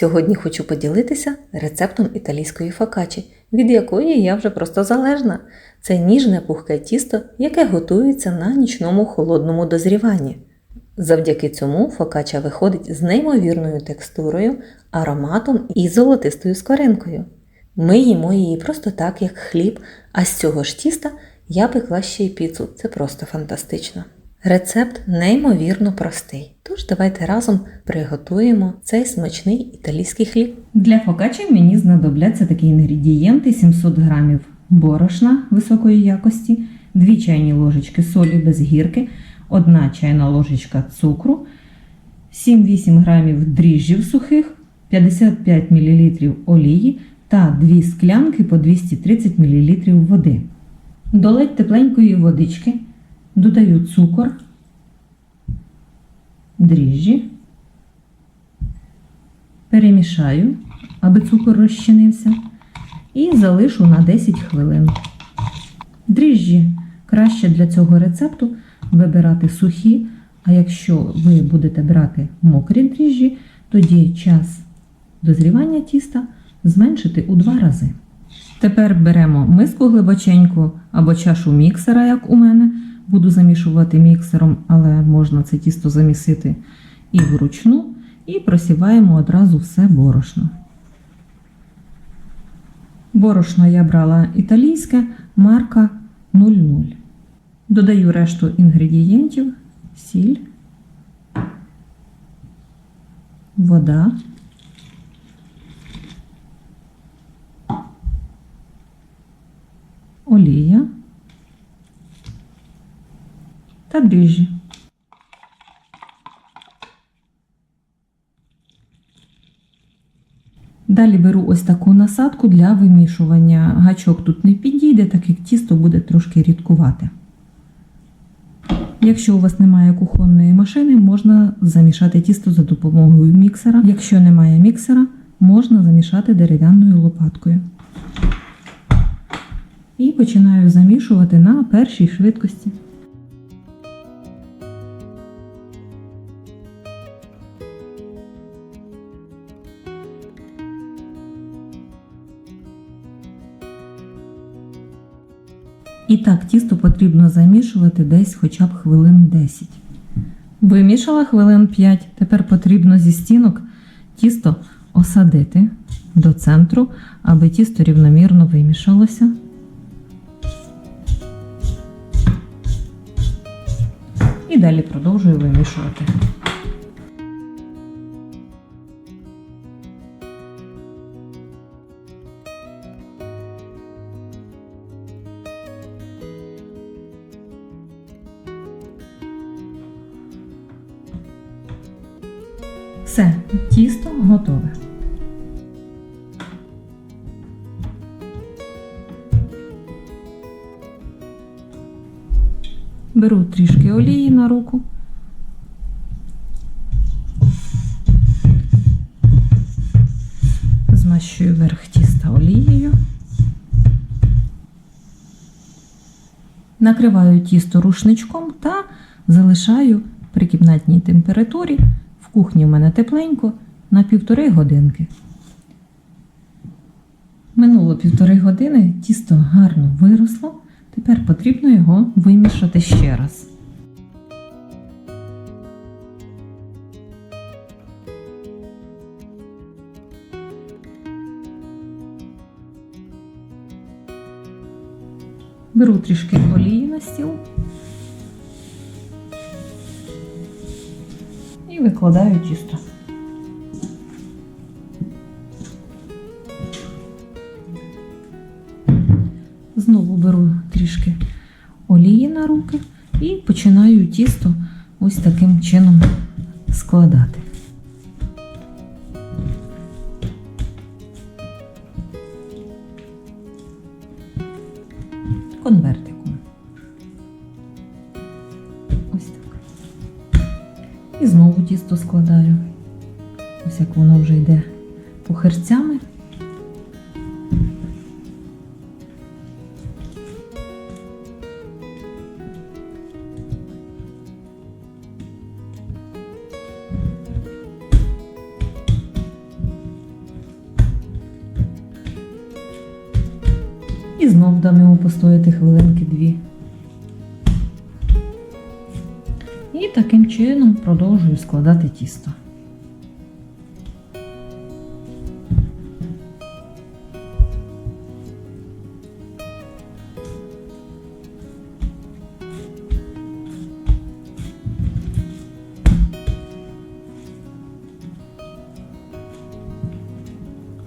Сьогодні хочу поділитися рецептом італійської фокачі, від якої я вже просто залежна. Це ніжне пухке тісто, яке готується на нічному холодному дозріванні. Завдяки цьому фокача виходить з неймовірною текстурою, ароматом і золотистою скоринкою. Ми їмо її просто так, як хліб, а з цього ж тіста я пекла ще й піцу. Це просто фантастично. Рецепт неймовірно простий. Тож давайте разом приготуємо цей смачний італійський хліб. Для фокачі мені знадобляться такі інгредієнти: 700 г борошна високої якості, 2 чайні ложечки солі без гірки, 1 чайна ложечка цукру, 7-8 г дріжджів сухих, 55 мл олії та 2 склянки по 230 мл води. До ледь тепленької водички додаю цукор, дріжджі, перемішаю, аби цукор розчинився, і залишу на 10 хвилин. Дріжджі краще для цього рецепту вибирати сухі, а якщо ви будете брати мокрі дріжджі, тоді час дозрівання тіста зменшити у два рази. Тепер беремо миску глибоченьку або чашу міксера, як у мене. Буду замішувати міксером, але можна це тісто замісити і вручну, і просіваємо одразу все борошно. Борошно я брала італійське, марка 00. Додаю решту інгредієнтів, сіль, вода. Олія та дріжджі. Далі беру ось таку насадку для вимішування. Гачок тут не підійде, так як тісто буде трошки рідкувати. Якщо у вас немає кухонної машини, можна замішати тісто за допомогою міксера. Якщо немає міксера, можна замішати дерев'яною лопаткою. І починаю замішувати на першій швидкості. І так, тісто потрібно замішувати десь хоча б хвилин 10. Вимішала хвилин 5. Тепер потрібно зі стінок тісто осадити до центру, аби тісто рівномірно вимішалося. І далі продовжую вимішувати. Все, тісто готове. Беру трішки олії на руку. Змащую верх тіста олією. Накриваю тісто рушничком та залишаю при кімнатній температурі. Кухні в мене тепленько на півтори годинки. Минуло півтори години, тісто гарно виросло. Тепер потрібно його вимішати ще раз. Беру трішки олії на стіл викладаю тісто. Знову беру трішки олії на руки і починаю тісто ось таким чином складати. Конвертиком. тісто складаю. Ось як воно вже йде похерцями. І знов дам йому постояти хвилинки дві. Таким чином продовжую складати тісто.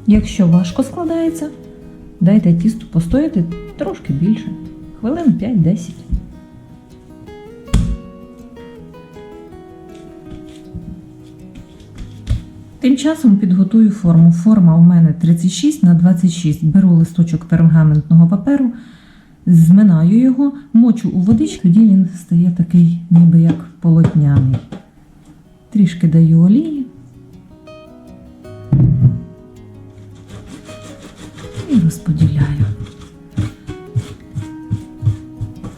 Якщо важко складається, дайте тісту постояти трошки більше, хвилин 5-10. Тим часом підготую форму. Форма у мене 36 на 26. Беру листочок пергаментного паперу, зминаю його, мочу у водичку, тоді він стає такий, ніби як полотняний. Трішки даю олії. і розподіляю.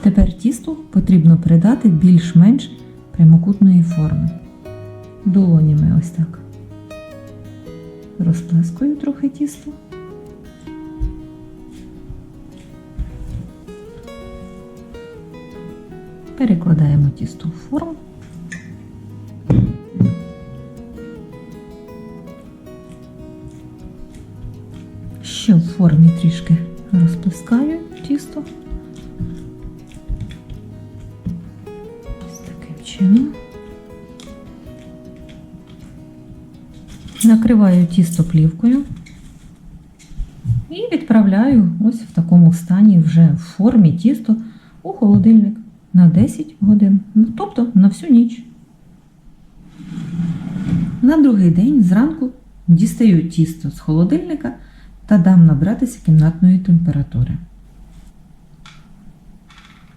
Тепер тісту потрібно придати більш-менш прямокутної форми. Долонями ось так. Розплескую трохи тісто. Перекладаємо тісто в форму. Ще в формі трішки розплескаю тісто. Накриваю тісто плівкою і відправляю ось в такому стані вже в формі тісто у холодильник на 10 годин, ну, тобто на всю ніч. На другий день зранку дістаю тісто з холодильника та дам набратися кімнатної температури.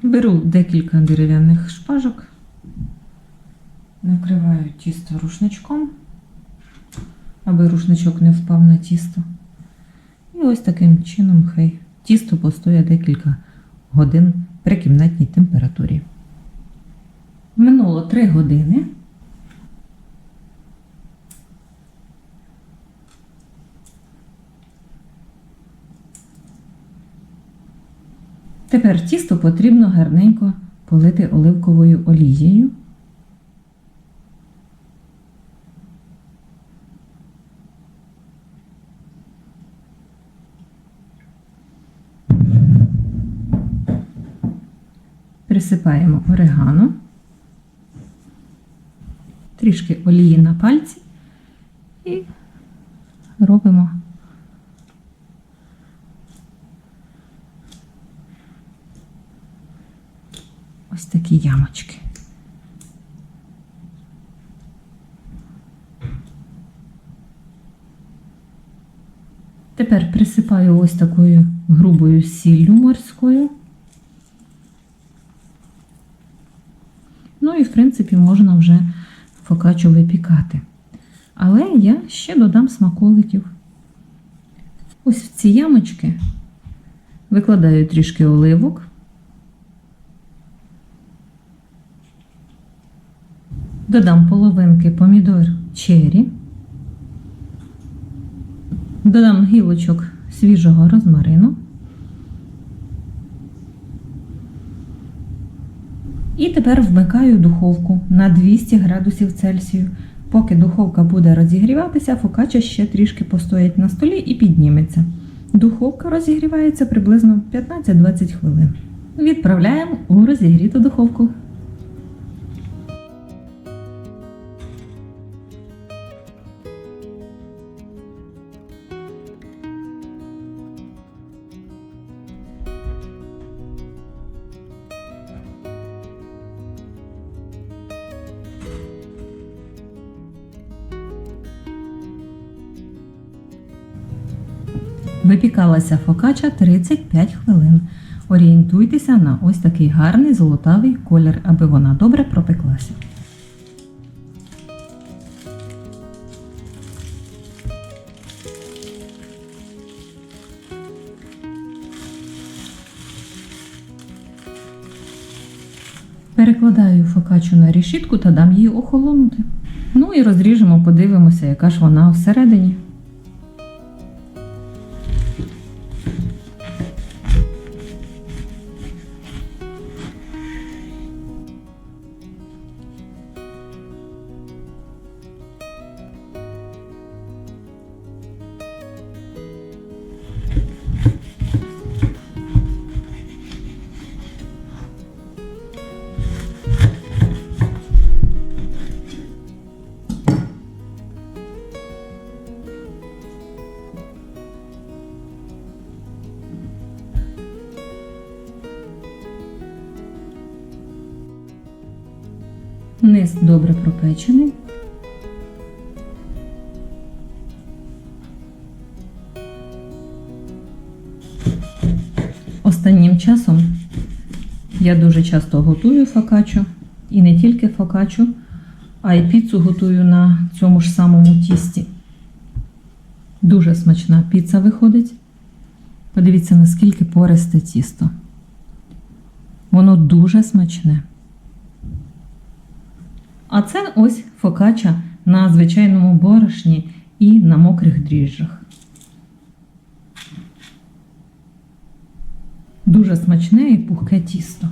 Беру декілька дерев'яних шпажок, накриваю тісто рушничком, аби рушничок не впав на тісто. І ось таким чином хай тісто постоє декілька годин при кімнатній температурі. Минуло 3 години. Тепер тісто потрібно гарненько полити оливковою олією. Присипаємо орегано, трішки олії на пальці і робимо ось такі ямочки. Тепер присипаю ось такою грубою сіллю морською. Ну і, в принципі, можна вже фокачу випікати. Але я ще додам смаколиків. Ось в ці ямочки викладаю трішки оливок. Додам половинки помідор чері. Додам гілочок свіжого розмарину. І тепер вмикаю духовку на 200 градусів Цельсію. Поки духовка буде розігріватися, фокача ще трішки постоїть на столі і підніметься. Духовка розігрівається приблизно 15-20 хвилин. Відправляємо у розігріту духовку. Випікалася фокача 35 хвилин. Орієнтуйтеся на ось такий гарний золотавий колір, аби вона добре пропеклася. Перекладаю фокачу на решітку та дам її охолонути. Ну і розріжемо, подивимося, яка ж вона всередині. Низ добре пропечений. Останнім часом я дуже часто готую фокаччо. І не тільки фокаччо, а й піцу готую на цьому ж самому тісті. Дуже смачна піца виходить. Подивіться, наскільки пористе тісто. Воно дуже смачне. А це ось фокача на звичайному борошні і на мокрих дріжджах. Дуже смачне і пухке тісто.